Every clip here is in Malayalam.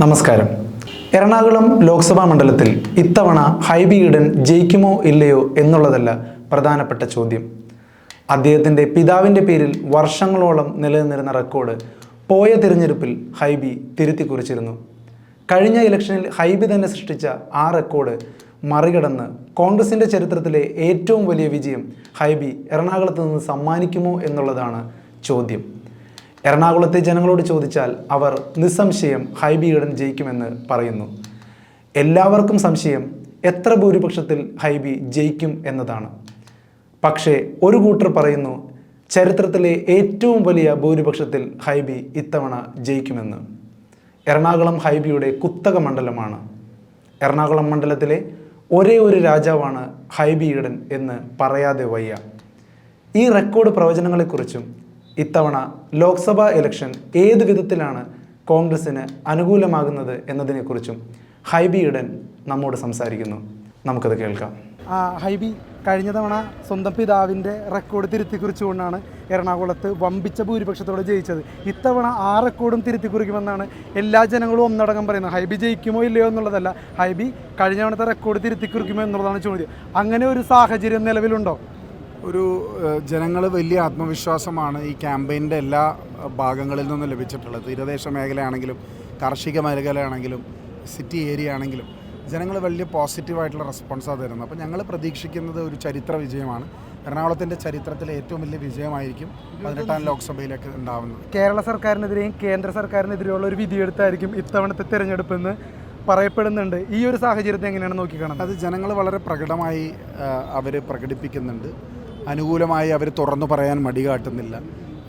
നമസ്കാരം. എറണാകുളം ലോക്സഭാ മണ്ഡലത്തിൽ ഇത്തവണ ഹൈബി ഈഡൻ ജയിക്കുമോ ഇല്ലയോ എന്നുള്ളതല്ല പ്രധാനപ്പെട്ട ചോദ്യം. അദ്ദേഹത്തിന്റെ പിതാവിന്റെ പേരിൽ വർഷങ്ങളോളം നിലനിന്നിരുന്ന റെക്കോർഡ് പോയ തിരഞ്ഞെടുപ്പിൽ ഹൈബി തിരുത്തി കുറിച്ചിരുന്നു കഴിഞ്ഞ ഇലക്ഷനിൽ ഹൈബി തന്നെ സൃഷ്ടിച്ച ആ റെക്കോർഡ് മറികടന്ന് കോൺഗ്രസിന്റെ ചരിത്രത്തിലെ ഏറ്റവും വലിയ വിജയം ഹൈബി എറണാകുളത്ത് നിന്ന് സമ്മാനിക്കുമോ എന്നുള്ളതാണ് ചോദ്യം. എറണാകുളത്തെ ജനങ്ങളോട് ചോദിച്ചാൽ അവർ നിസ്സംശയം ഹൈബി ഈഡൻ ജയിക്കുമെന്ന് പറയുന്നു. എല്ലാവർക്കും സംശയം എത്ര ഭൂരിപക്ഷത്തിൽ ഹൈബി ജയിക്കും എന്നതാണ്. പക്ഷേ ഒരു കൂട്ടർ പറയുന്നു ചരിത്രത്തിലെ ഏറ്റവും വലിയ ഭൂരിപക്ഷത്തിൽ ഹൈബി ഇത്തവണ ജയിക്കുമെന്ന്. എറണാകുളം ഹൈബിയുടെ കുത്തക മണ്ഡലമാണ്. എറണാകുളം മണ്ഡലത്തിലെ ഒരേ ഒരു രാജാവാണ് ഹൈബി ഈഡൻ എന്ന് പറയാതെ വയ്യ. ഈ റെക്കോർഡ് പ്രവചനങ്ങളെക്കുറിച്ചും ഇത്തവണ ലോക്സഭാ ഇലക്ഷൻ ഏത് വിധത്തിലാണ് കോൺഗ്രസിന് അനുകൂലമാകുന്നത് എന്നതിനെക്കുറിച്ചും ഹൈബി ഇടൻ നമ്മോട് സംസാരിക്കുന്നു. നമുക്കത് കേൾക്കാം. ഹൈബി കഴിഞ്ഞ തവണ സ്വന്തം പിതാവിന്റെ റെക്കോർഡ് തിരുത്തി കുറിച്ചുകൊണ്ടാണ് എറണാകുളത്ത് വമ്പിച്ച ഭൂരിപക്ഷത്തോടെ ജയിച്ചത്. ഇത്തവണ ആ റെക്കോർഡും തിരുത്തി കുറിക്കുമെന്നാണ് എല്ലാ ജനങ്ങളും ഒന്നടങ്കം പറയുന്നത്. ഹൈബി ജയിക്കുമോ ഇല്ലയോ എന്നുള്ളതല്ല. ഹൈബി കഴിഞ്ഞ തവണത്തെ റെക്കോർഡ് തിരുത്തി കുറിക്കുമോ എന്നുള്ളതാണ് ചോദ്യം. അങ്ങനെ ഒരു സാഹചര്യം നിലവിലുണ്ടോ? ഒരു ജനങ്ങൾ വലിയ ആത്മവിശ്വാസമാണ് ഈ ക്യാമ്പയിന്റെ എല്ലാ ഭാഗങ്ങളിൽ നിന്നും ലഭിച്ചിട്ടുള്ളത്. തീരദേശ മേഖലയാണെങ്കിലും കാർഷിക മേഖലയാണെങ്കിലും സിറ്റി ഏരിയ ആണെങ്കിലും ജനങ്ങൾ വലിയ പോസിറ്റീവായിട്ടുള്ള റെസ്പോൺസാണ് തരുന്നത്. അപ്പോൾ ഞങ്ങൾ പ്രതീക്ഷിക്കുന്നത് ഒരു ചരിത്ര വിജയമാണ്. എറണാകുളത്തിന്റെ ചരിത്രത്തിലെ ഏറ്റവും വലിയ വിജയമായിരിക്കും പതിനെട്ടാം ലോക്സഭയിലേക്ക് ഉണ്ടാവുന്നത്. കേരള സർക്കാരിനെതിരെയും കേന്ദ്ര സർക്കാരിനെതിരെയുള്ള ഒരു വിധിയെടുത്തായിരിക്കും ഇത്തവണത്തെ തിരഞ്ഞെടുപ്പെന്ന് പറയപ്പെടുന്നുണ്ട്. ഈ ഒരു സാഹചര്യത്തെ എങ്ങനെയാണ് നോക്കിക്കാണുന്നത്? അത് ജനങ്ങൾ വളരെ പ്രകടമായി അവർ പ്രകടിപ്പിക്കുന്നുണ്ട്. അനുകൂലമായി അവർ തുറന്നു പറയാൻ മടി കാട്ടുന്നില്ല.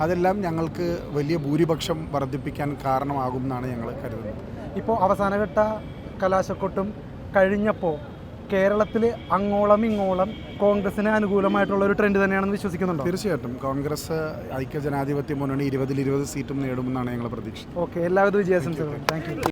അതെല്ലാം ഞങ്ങൾക്ക് വലിയ ഭൂരിപക്ഷം വർദ്ധിപ്പിക്കാൻ കാരണമാകും എന്നാണ് ഞങ്ങൾ കരുതുന്നത്. ഇപ്പോൾ അവസാനഘട്ട കലാശക്കൊട്ടും കഴിഞ്ഞപ്പോൾ കേരളത്തിൽ അങ്ങോളം ഇങ്ങോളം കോൺഗ്രസിന് അനുകൂലമായിട്ടുള്ള ഒരു ട്രെൻഡ് തന്നെയാണെന്ന് വിശ്വസിക്കുന്നുണ്ടോ? തീർച്ചയായിട്ടും. കോൺഗ്രസ് ഐക്യ ജനാധിപത്യ മുന്നണി ഇരുപതിൽ ഇരുപത് സീറ്റും നേടുമെന്നാണ് ഞങ്ങൾ പ്രതീക്ഷ ഓക്കെ എല്ലാവിധ വിജയാശംസകളും. Thank you